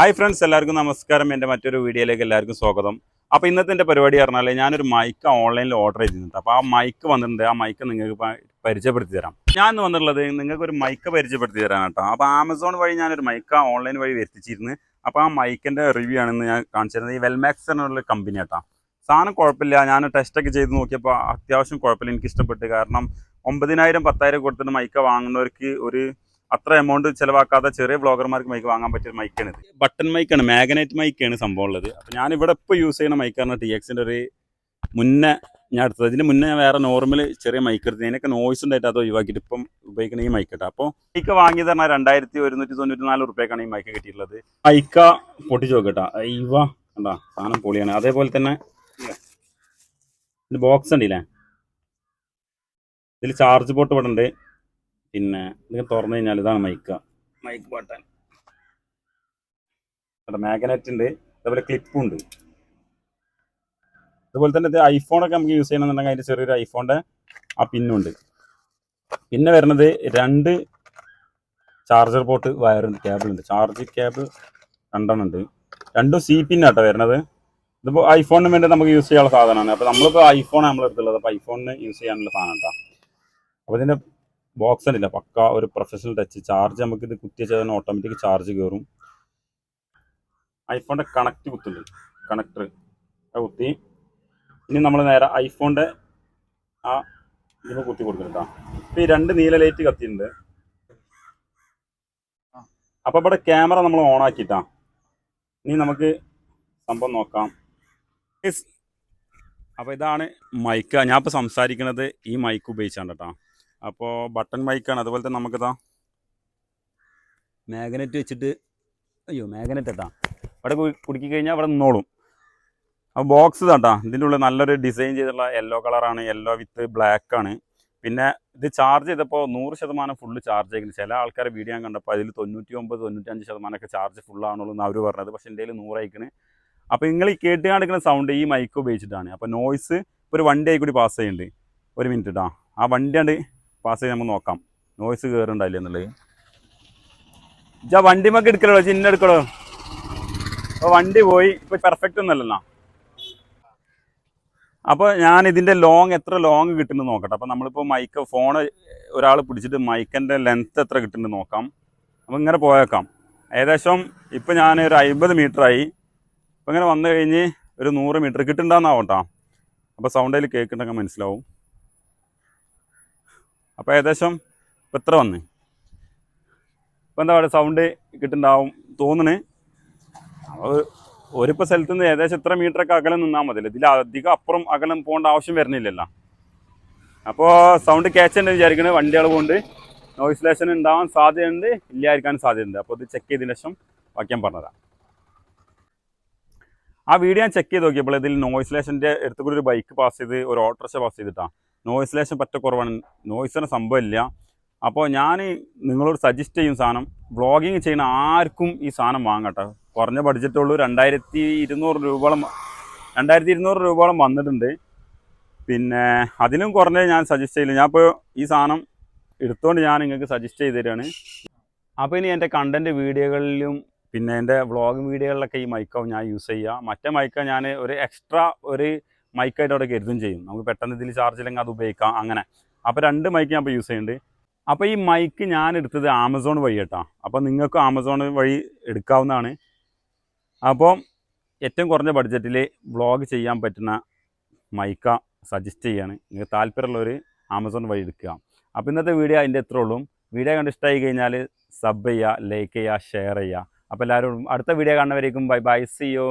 Hi friends എല്ലാവർക്കും നമസ്കാരം. എന്റെ മറ്റൊരു വീഡിയോയിലേക്ക് എല്ലാവർക്കും സ്വാഗതം. അപ്പോൾ ഇന്നത്തെ എന്റെ പരിപാടി പറഞ്ഞാൽ ഞാനൊരു മൈക്ക് ഓൺലൈനിൽ ഓർഡർ ചെയ്തിട്ടുണ്ട്. അപ്പോൾ ആ മൈക്ക് വന്നിട്ടുണ്ട്. ആ മൈക്ക് നിങ്ങൾക്ക് പരിചയപ്പെടുത്തി തരാം. ഞാൻ ഇന്ന് വന്നിട്ടുള്ളത് നിങ്ങൾക്ക് ഒരു മൈക്ക് പരിചയപ്പെടുത്തി തരാൻ കേട്ടോ. അപ്പോൾ ആമസോൺ വഴി ഞാനൊരു മൈക്ക് ഓൺലൈൻ വഴി വരുത്തിച്ചിരുന്നു. അപ്പോൾ ആ മൈക്കിന്റെ റിവ്യൂ ആണ് ഇന്ന് ഞാൻ കാണിച്ചിരുന്നത്. ഈ വെൽമാക്സ് എന്നുള്ള കമ്പനി കേട്ടോ സാധനം കുഴപ്പമില്ല. ഞാൻ ടെസ്റ്റൊക്കെ ചെയ്ത് നോക്കിയപ്പോൾ അത്യാവശ്യം കുഴപ്പമില്ല. എനിക്ക് ഇഷ്ടപ്പെട്ടു കാരണം ഒമ്പതിനായിരം പത്തായിരം കൊടുത്തിട്ട് മൈക്ക വാങ്ങുന്നവർക്ക് ഒരു അത്ര എമൗണ്ട് ചിലവാക്കാതെ ചെറിയ ബ്ലോഗർമാർക്ക് മൈക്ക് വാങ്ങാൻ പറ്റിയ മൈക്കാണ് ഇത് ബട്ടൺ മൈക്കാണ് മാഗ്നറ്റ് മൈക്കാണ് സംഭവം ഉള്ളത്. അപ്പോൾ ഞാൻ ഇവിടെ ഇപ്പോൾ യൂസ് ചെയ്യുന്ന മൈക്കാണ് ടി എക്സിന്റെ ഒരു മുന്നേ ഞാൻ എടുത്തത്. ഇതിന് മുന്നേ വേറെ നോർമൽ ചെറിയ മൈക്ക് എടുത്തത്. ഇതിനൊക്കെ നോയ്സ് ഉണ്ടായിട്ട് അത് ഒഴിവാക്കിയിട്ട് ഇപ്പം ഉപയോഗിക്കുന്ന ഈ മൈക്ക് കേട്ടോ. അപ്പോൾ മൈക്ക് വാങ്ങിയത് പറഞ്ഞാൽ രണ്ടായിരത്തി ഒരുന്നൂറ്റി തൊണ്ണൂറ്റി നാല് റുപ്യക്കാണ് ഈ മൈക്ക് കിട്ടിയിട്ടുള്ളത്. മൈക്ക പൊട്ടിച്ച് നോക്കട്ടാ ഇവ കണ്ടാ? സാധനം പൊളിയാണ്. അതേപോലെ തന്നെ ബോക്സ് ഉണ്ടല്ലേ? ഇതിൽ ചാർജ് പോട്ട് ഇവിടെ ഉണ്ട്. പിന്നെ ഇതൊക്കെ തുറന്നു കഴിഞ്ഞാൽ ഇതാണ് മൈക്ക മൈക്ക് ബട്ടൺ മാഗ്നറ്റ് ഉണ്ട് അതേപോലെ ക്ലിപ്പും ഉണ്ട്. അതുപോലെ തന്നെ ഇത് ഐഫോണൊക്കെ നമുക്ക് യൂസ് ചെയ്യണമെന്നുണ്ടെങ്കിൽ അതിന്റെ ചെറിയൊരു ഐഫോണിന്റെ ആ പിന്നുണ്ട് പിന്നെ വരുന്നത് രണ്ട് ചാർജർ പോർട്ട് വയറുണ്ട് കേബിളുണ്ട് ചാർജ് കേബിൾ രണ്ടെണ്ണം ഉണ്ട്. രണ്ടും സി പിന്നാട്ടോ വരുന്നത്. ഇതിപ്പോൾ ഐഫോണിന് വേണ്ടി നമുക്ക് യൂസ് ചെയ്യാനുള്ള സാധനമാണ്. അപ്പോൾ നമ്മളിപ്പോൾ ഐഫോൺ നമ്മളെടുത്തുള്ളത്. അപ്പോൾ ഐഫോണിന് യൂസ് ചെയ്യാനുള്ള സാധനം കേട്ടോ അപ്പോൾ ഇതിന്റെ ബോക്സ് ഉണ്ടല്ല പക്ക ഒരു പ്രൊഫഷണൽ ടച്ച് ചാർജ് നമുക്ക് ഇത് കുത്തി വെച്ചാൽ ഓട്ടോമാറ്റിക് ചാർജ് കയറും ഐഫോണിന്റെ കണക്ട് കുത്തുണ്ട് കണക്ടർ കുത്തി. ഇനി നമ്മൾ നേരെ ഐഫോണിന്റെ ആ ഇതിന് കുത്തി കൊടുക്കുന്നുണ്ടാ അപ്പോൾ ഈ രണ്ട് നീല ലൈറ്റ് കത്തിയിട്ടുണ്ട്. അപ്പോൾ ഇവിടെ ക്യാമറ നമ്മൾ ഓൺ ആക്കിയിട്ടാ. ഇനി നമുക്ക് സംഭവം നോക്കാം. അപ്പോൾ ഇതാണ് മൈക്ക് ഞാൻ ഇപ്പോൾ സംസാരിക്കുന്നത് ഈ മൈക്ക് ഉപയോഗിച്ചാണ് കേട്ടോ അപ്പോൾ ബട്ടൺ മൈക്കാണ് അതുപോലെ തന്നെ നമുക്ക് നമുക്കിതാ മാഗ്നറ്റ് വെച്ചിട്ട് അയ്യോ മാഗ്നറ്റ് ഇട്ടാ അവിടെ കുടുക്കി കഴിഞ്ഞാൽ അവിടെ നിന്നോളും. അപ്പോൾ ബോക്സ് കേട്ടാ ഇതിന്റെ ഉള്ളിൽ നല്ലൊരു ഡിസൈൻ ചെയ്തിട്ടുള്ള യെല്ലോ കളറാണ് യെല്ലോ വിത്ത് ബ്ലാക്ക് ആണ്. പിന്നെ ഇത് ചാർജ് ചെയ്തപ്പോൾ നൂറ് ശതമാനം ഫുള്ള് ചാർജ് ചെയ്യുന്നത് ചില ആൾക്കാരെ വീഡിയോ ഞാൻ കണ്ടപ്പോൾ അതിൽ തൊണ്ണൂറ്റി ഒമ്പത് തൊണ്ണൂറ്റഞ്ച് ശതമാനമൊക്കെ ചാർജ് ഫുള്ളാണുള്ളൂ എന്ന് അവർ പറഞ്ഞത്. പക്ഷേ എന്റെ കയ്യിൽ നൂറായിക്കണ് അപ്പോൾ നിങ്ങൾ ഈ കേട്ട് കാണിക്കുന്ന സൗണ്ട് ഈ മൈക്ക് ഉപയോഗിച്ചിട്ടാണ്. അപ്പോൾ നോയ്സ് ഒരു വണ്ടി ആയിക്കൂടി കൂടി പാസ് ചെയ്യുന്നുണ്ട്. ഒരു മിനിറ്റ് ഇട്ടാ ആ വണ്ടിയാണ്ട് പാസ് ചെയ്ത് നമുക്ക് നോക്കാം. നോയ്സ് കയറുണ്ടായില്ല എന്നുള്ളത്? ജാ വണ്ടി മക്ക് എടുക്കലോ ചിന്ന എടുക്കലോ അപ്പോൾ വണ്ടി പോയി. ഇപ്പോൾ പെർഫെക്റ്റ് ഒന്നല്ലല്ലോ അപ്പോൾ ഞാൻ ഇതിന്റെ ലോങ് എത്ര ലോങ് കിട്ടുന്നത് നോക്കട്ടെ. അപ്പോൾ നമ്മളിപ്പോൾ മൈക്ക് ഫോൺ ഒരാൾ പിടിച്ചിട്ട് മൈക്കിന്റെ ലെങ്ത്ത് എത്ര കിട്ടുന്നത് നോക്കാം. അപ്പോൾ ഇങ്ങനെ പോയേക്കാം. ഏകദേശം ഇപ്പോൾ ഞാൻ ഒരു അമ്പത് ആയി. അപ്പോൾ ഇങ്ങനെ വന്നു കഴിഞ്ഞ് ഒരു നൂറ് മീറ്റർ കിട്ടുന്നുണ്ടാന്നാവും കേട്ടോ അപ്പോൾ സൗണ്ടിൽ കേൾക്കുന്നുണ്ടെങ്കിൽ മനസ്സിലാവും. അപ്പോൾ ഏകദേശം ഇപ്പം എത്ര വന്നേ. ഇപ്പം എന്താ പറയുക സൗണ്ട് കിട്ടുന്നുണ്ടാവും തോന്നണ്. ഒരിപ്പോൾ സ്ഥലത്ത് നിന്ന് ഏകദേശം എത്ര മീറ്ററൊക്കെ അകലം നിന്നാൽ മതിയല്ലോ ഇതിൽ അധികം അപ്പുറം അകലം പോകേണ്ട ആവശ്യം വരുന്നില്ലല്ലോ. അപ്പോൾ സൗണ്ട് ക്യാച്ച് ഉണ്ട് വിചാരിക്കുന്നത് വണ്ടികൾ കൊണ്ട് നോയ്സ്ലേഷൻ ഉണ്ടാവാൻ സാധ്യതയുണ്ട് ഇല്ലായിരിക്കാൻ സാധ്യതയുണ്ട്. അപ്പോൾ ഇത് ചെക്ക് ചെയ്തതിന് ശേഷം ബാക്കി ഞാൻ പറഞ്ഞുതരാം. ആ വീഡിയോ ഞാൻ ചെക്ക് ചെയ്ത് നോക്കിയപ്പോൾ ഇതിൽ നോയിസ്ലേഷന്റെ അടുത്തുകൂടി അടുത്ത് കൂടി ഒരു ബൈക്ക് പാസ് ചെയ്ത് ഒരു ഓട്ടോറിക്ഷ പാസ് ചെയ്തിട്ടാണ് നോയ്സ് ലേഷൻ പറ്റ കുറവാണ് നോയ്സിന് സംഭവമില്ല. അപ്പോൾ ഞാൻ നിങ്ങളോട് സജസ്റ്റ് ചെയ്യും സാധനം. വ്ളോഗിങ് ചെയ്യുന്ന ആർക്കും ഈ സാധനം വാങ്ങട്ടെ. കുറഞ്ഞ ബഡ്ജറ്റുള്ളൂ രണ്ടായിരത്തി ഇരുന്നൂറ് രൂപയോളം രണ്ടായിരത്തി ഇരുന്നൂറ് രൂപയോളം വന്നിട്ടുണ്ട്. പിന്നെ അതിലും കുറഞ്ഞ ഞാൻ സജസ്റ്റ് ചെയ്യില്ല. ഞാൻ ഇപ്പോൾ ഈ സാധനം എടുത്തുകൊണ്ട് ഞാൻ നിങ്ങൾക്ക് സജസ്റ്റ് ചെയ്ത് തരികയാണ് അപ്പോൾ ഇനി എന്റെ കണ്ടന്റ് വീഡിയോകളിലും പിന്നെ എന്റെ വ്ളോഗ് വീഡിയോകളിലൊക്കെ ഈ മൈക്കാവും ഞാൻ യൂസ് ചെയ്യുക മറ്റേ മൈക്ക ഞാൻ ഒരു എക്സ്ട്രാ ഒരു മൈക്കായിട്ട് അവിടെ കരുതും ചെയ്യും. നമുക്ക് പെട്ടെന്ന് ഇതിൽ ചാർജ് ഇല്ലെങ്കിൽ അത് ഉപയോഗിക്കാം. അങ്ങനെ. അപ്പോൾ രണ്ട് മൈക്ക് ഞാൻ യൂസ് ചെയ്യുന്നുണ്ട്. അപ്പോൾ ഈ മൈക്ക് ഞാൻ എടുത്തത് ആമസോൺ വഴി കേട്ടോ. അപ്പോൾ നിങ്ങൾക്ക് ആമസോൺ വഴി എടുക്കാവുന്നതാണ്. അപ്പോൾ ഏറ്റവും കുറഞ്ഞ ബഡ്ജറ്റിൽ വ്ളോഗ് ചെയ്യാൻ പറ്റുന്ന മൈക്ക സജസ്റ്റ് ചെയ്യാണ്. നിങ്ങൾക്ക് താല്പര്യമുള്ളവർ ആമസോൺ വഴി എടുക്കുക. അപ്പോൾ ഇന്നത്തെ വീഡിയോ അതിന്റെ എത്ര ഉള്ളൂ. വീഡിയോ കണ്ട് ഇഷ്ടമായി കഴിഞ്ഞാൽ സബ് ചെയ്യുക ലൈക്ക് ചെയ്യുക ഷെയർ ചെയ്യുക. അപ്പോൾ എല്ലാവരും അടുത്ത വീഡിയോ കാണുന്നവരേക്കും ബൈ ബൈ സി യു